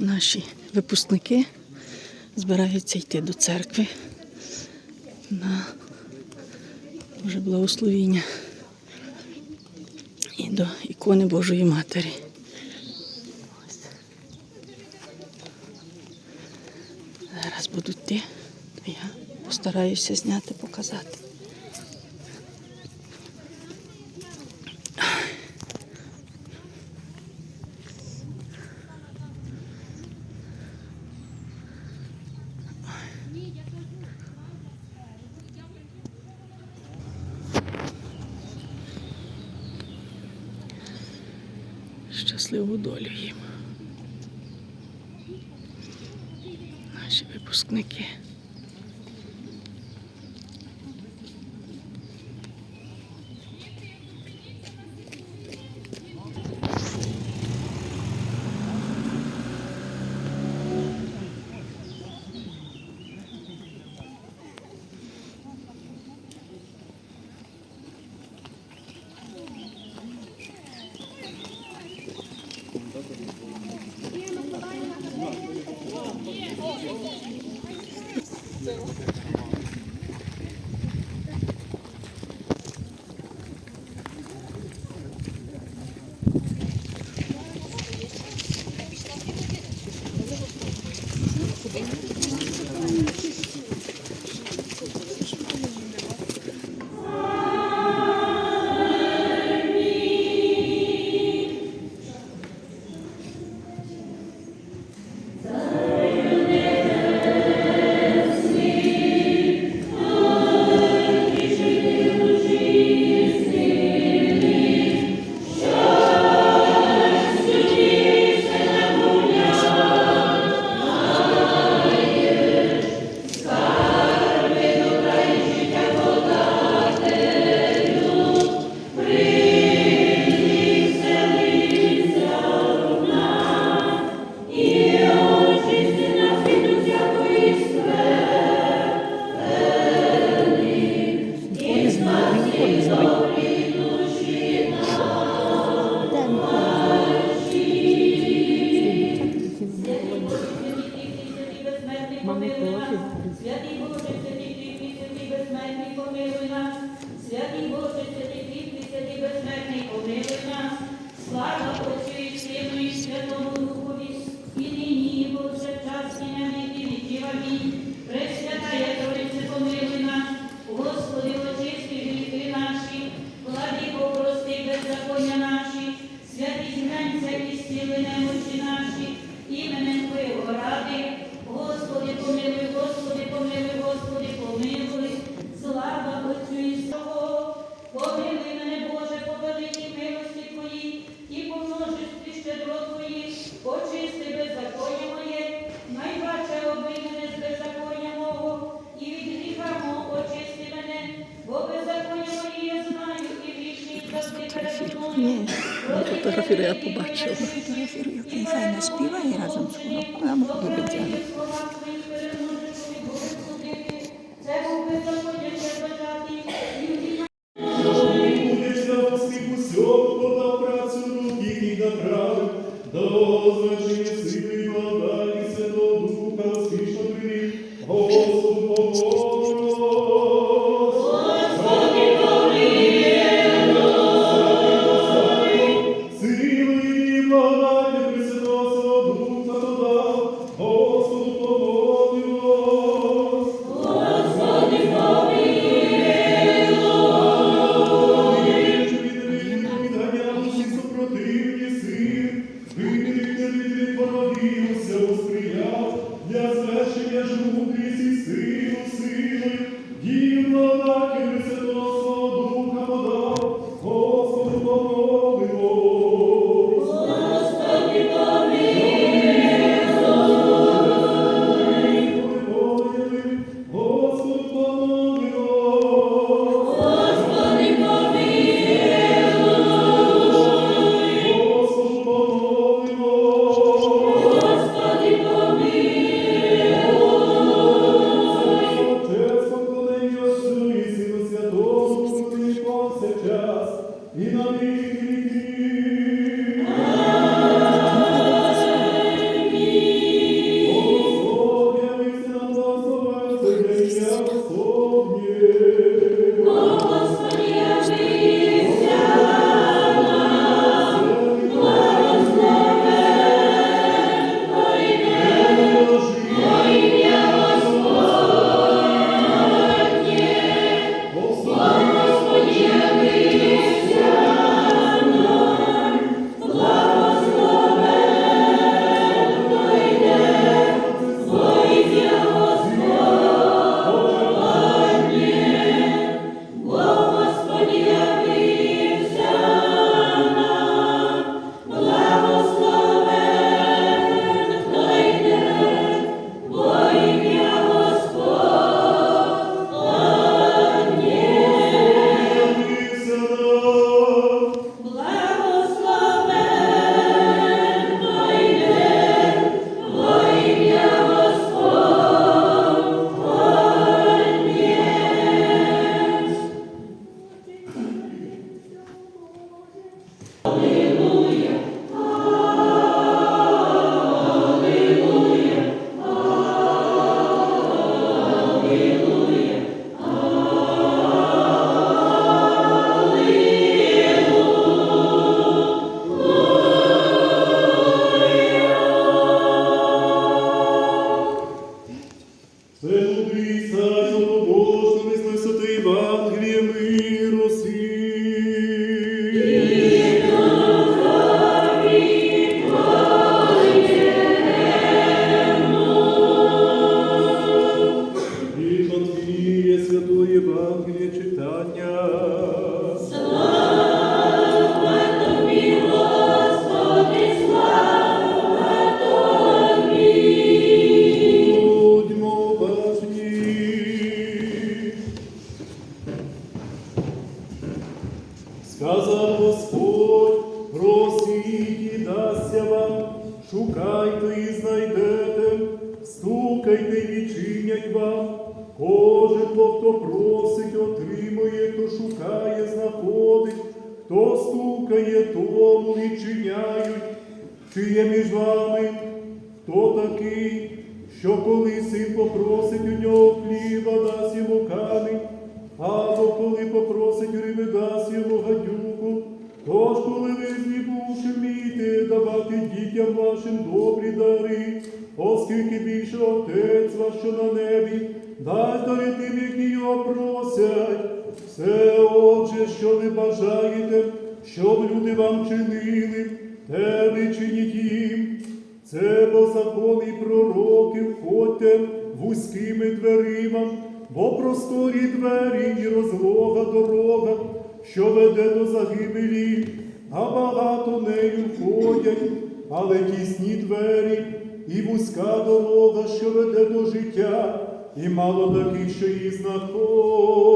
наші випускники збираються йти до церкви на Боже благословіння і до ікони Божої Матері. Зараз будуть йти, то я постараюся зняти, показати. Щасливу долю їм. Наші випускники. фотографірую, як він файно співає разом з хором. Вона любить діану. Це був He вашим добрі дари, оскільки більше Отець ваш, що на небі, дасть дари тим, які його просять. Все, отже, що ви бажаєте, щоб люди вам чинили, те ви чиніть їм. Це по закону і пророки входьте вузькими дверима, бо просторі двері і розлога дорога, що веде до загибелі, а багато нею ходять, але тісні двері і вузька дорога, що веде до життя, і мало таких, що її знаходять.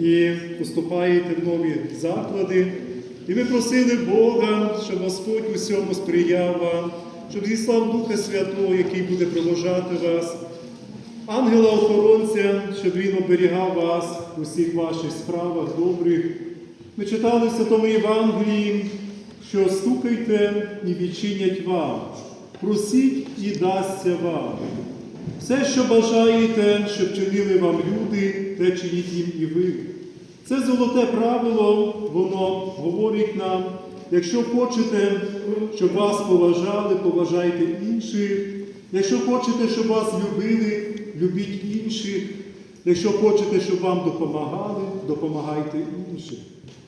І поступаєте в нові заклади. І ви просили Бога, щоб Господь у всьому сприяв вам, щоб зіслав Духа Святого, який буде провожати вас, ангела-охоронця, щоб він оберігав вас у всіх ваших справах добрих. Ми читали в Святому Євангелії, що стукайте і відчинять вам, просіть і дасться вам. Все, що бажаєте, щоб чинили вам люди, те чиніть їм і ви. Це золоте правило, воно говорить нам, якщо хочете, щоб вас поважали, поважайте інших. Якщо хочете, щоб вас любили, любіть інших. Якщо хочете, щоб вам допомагали, допомагайте іншим.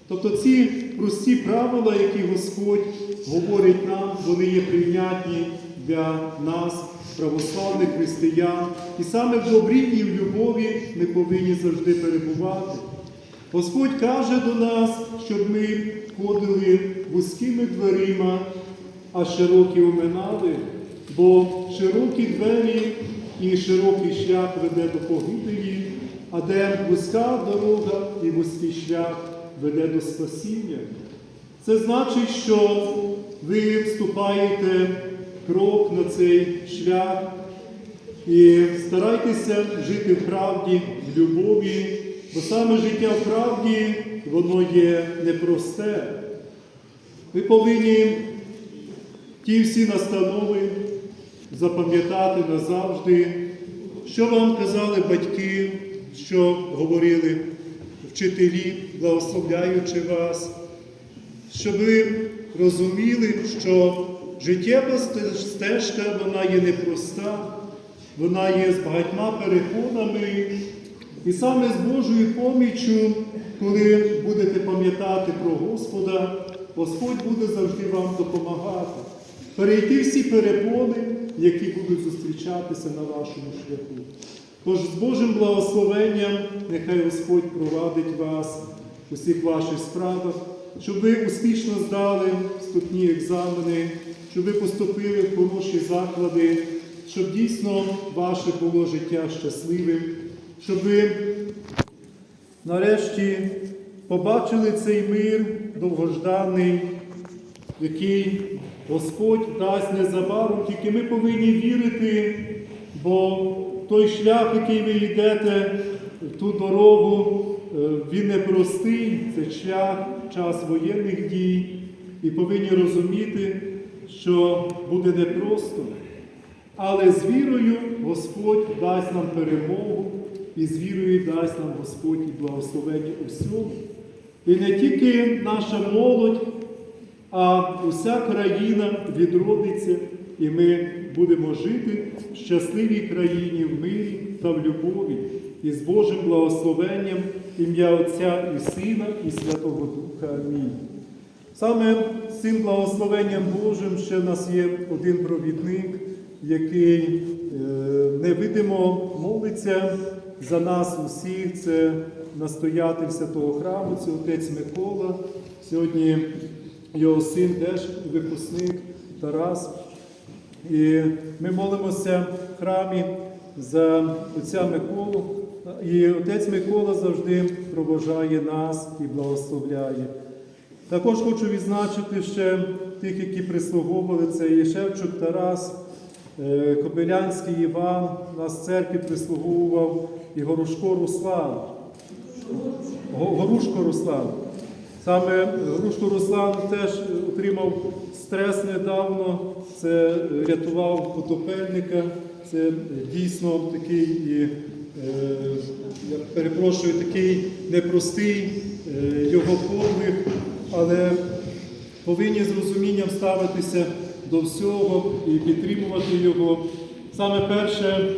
Тобто ці прості правила, які Господь говорить нам, вони є прийнятні для нас, православних християн. І саме в добрі і в любові ми повинні завжди перебувати. Господь каже до нас, щоб ми ходили вузькими дверима, а широкі оминали, бо широкі двері і широкий шлях веде до погибелі, а де вузька дорога і вузький шлях веде до спасіння. Це значить, що ви вступаєте крок на цей шлях і старайтеся жити в правді, в любові, бо саме життя в правді, воно є непросте. Ви повинні ті всі настанови запам'ятати назавжди, що вам казали батьки, що говорили вчителі, благословляючи вас, щоб ви розуміли, що життєва стежка вона є непроста, вона є з багатьма переходами. І саме з Божою поміччю, коли будете пам'ятати про Господа, Господь буде завжди вам допомагати. Перейти всі перепони, які будуть зустрічатися на вашому шляху. Тож з Божим благословенням нехай Господь провадить вас у всіх ваших справах, щоб ви успішно здали вступні екзамени, щоб ви поступили в хороші заклади, щоб дійсно ваше було життя щасливим, щоб ви нарешті побачили цей мир довгожданий, який Господь дасть незабаром, тільки ми повинні вірити, бо той шлях, який ви йдете, ту дорогу, він непростий, це шлях, час воєнних дій, і повинні розуміти, що буде непросто. Але з вірою Господь дасть нам перемогу, і з вірою дасть нам Господь і благословення у всьому. І не тільки наша молодь, а уся країна відродиться і ми будемо жити в щасливій країні, в мирі та в любові, і з Божим благословенням ім'я Отця і Сина, і Святого Духа. Амінь. Саме з цим благословенням Божим ще в нас є один провідник, який е, невидимо молиться за нас усіх. Це настоятель святого храму, це отець Микола. Сьогодні його син теж випускник Тарас. І ми молимося в храмі за отця Миколу. І отець Микола завжди проважає нас і благословляє. Також хочу відзначити ще тих, які прислуговували, це є Шевчук Тарас, е, Кобилянський Іван, нас в церкві прислуговував і Горошко Руслан. Горушко Руслан. Саме Горушко Руслан теж отримав стрес недавно, це рятував потопельника. Це дійсно такий, і, я перепрошую, такий непростий е, його подвиг, але повинні з розумінням ставитися до всього і підтримувати його. Саме перше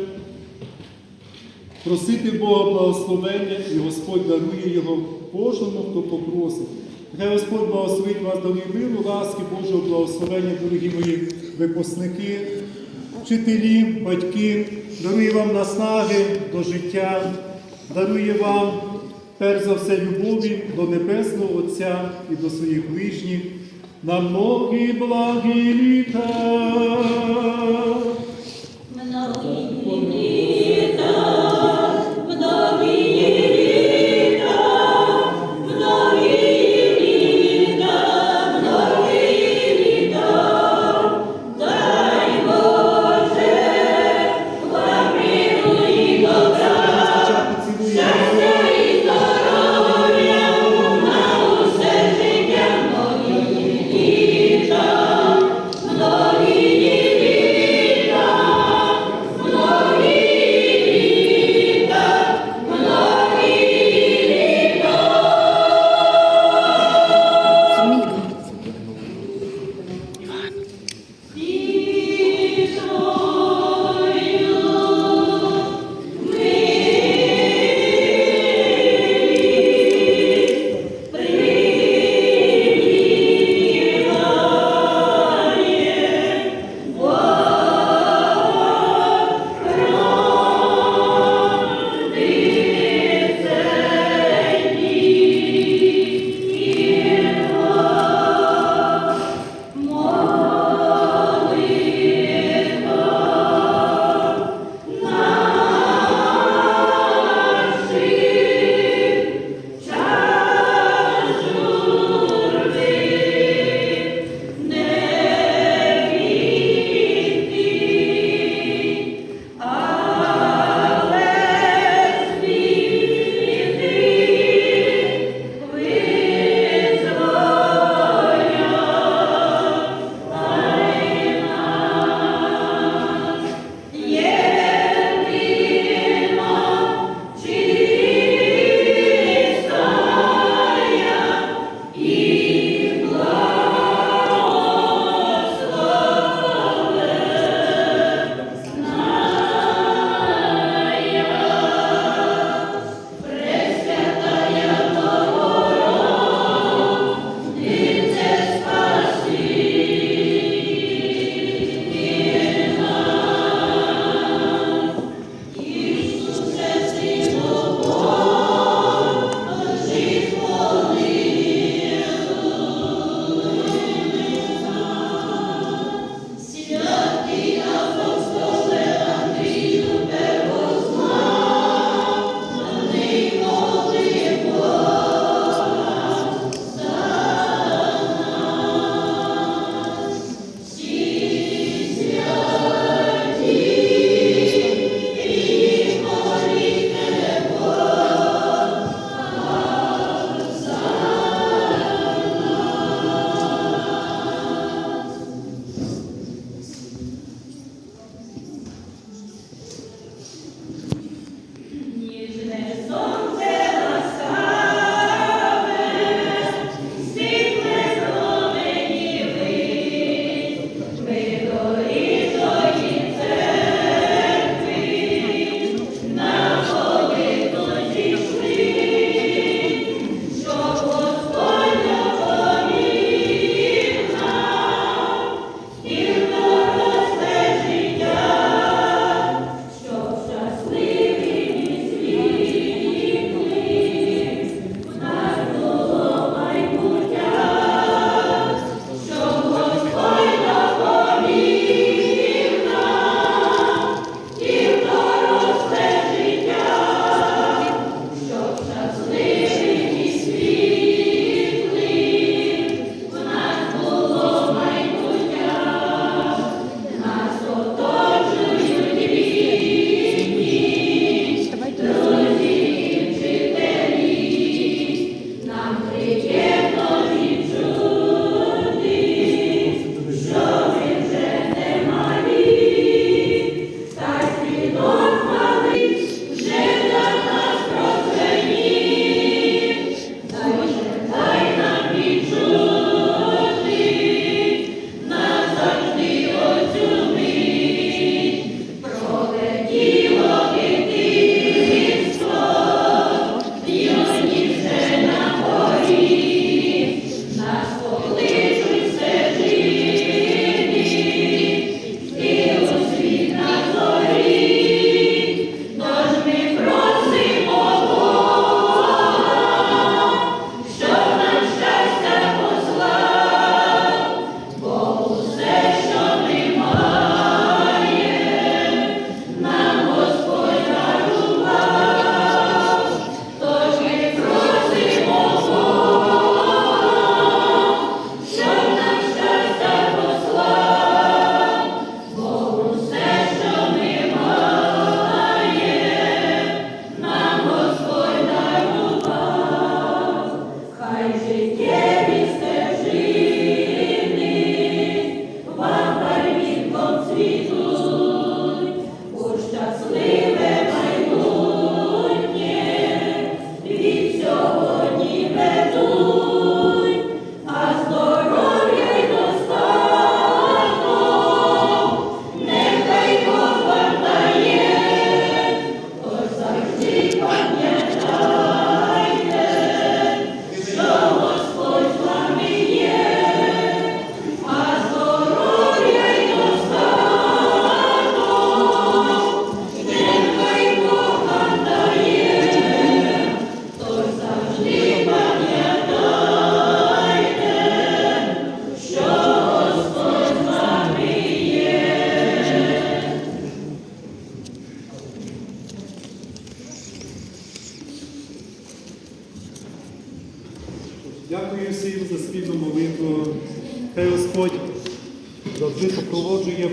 просити Бога благословення, і Господь дарує його кожному, хто попросить. Нехай Господь благословить вас до миру, ласки, Божого благословення, дорогі мої випускники, вчителі, батьки, дарує вам наснаги до життя, дарує вам, перш за все, любові до Небесного Отця і до своїх ближніх, на многі благі літа.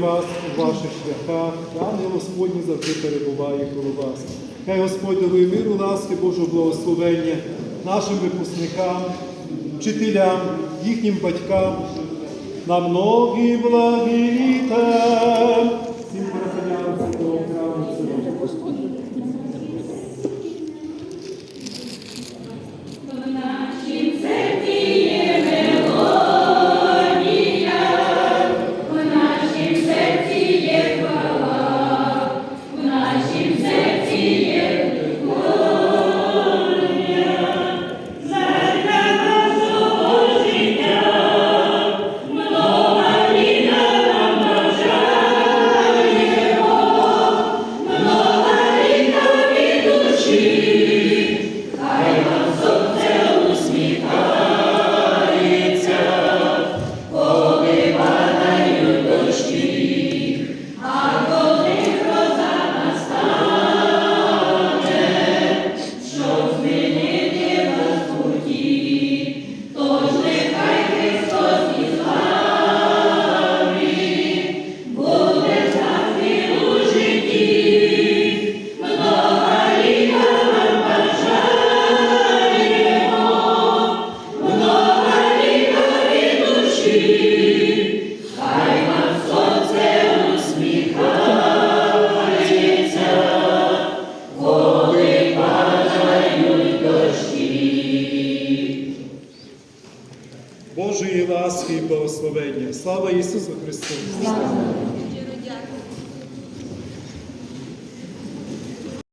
Вас у ваших шляхах. Ангел Господній завжди перебуває коло вас. Хай Господь дарує миру, ласки, Божого благословення нашим випускникам, вчителям, їхнім батькам, на многі благі літа.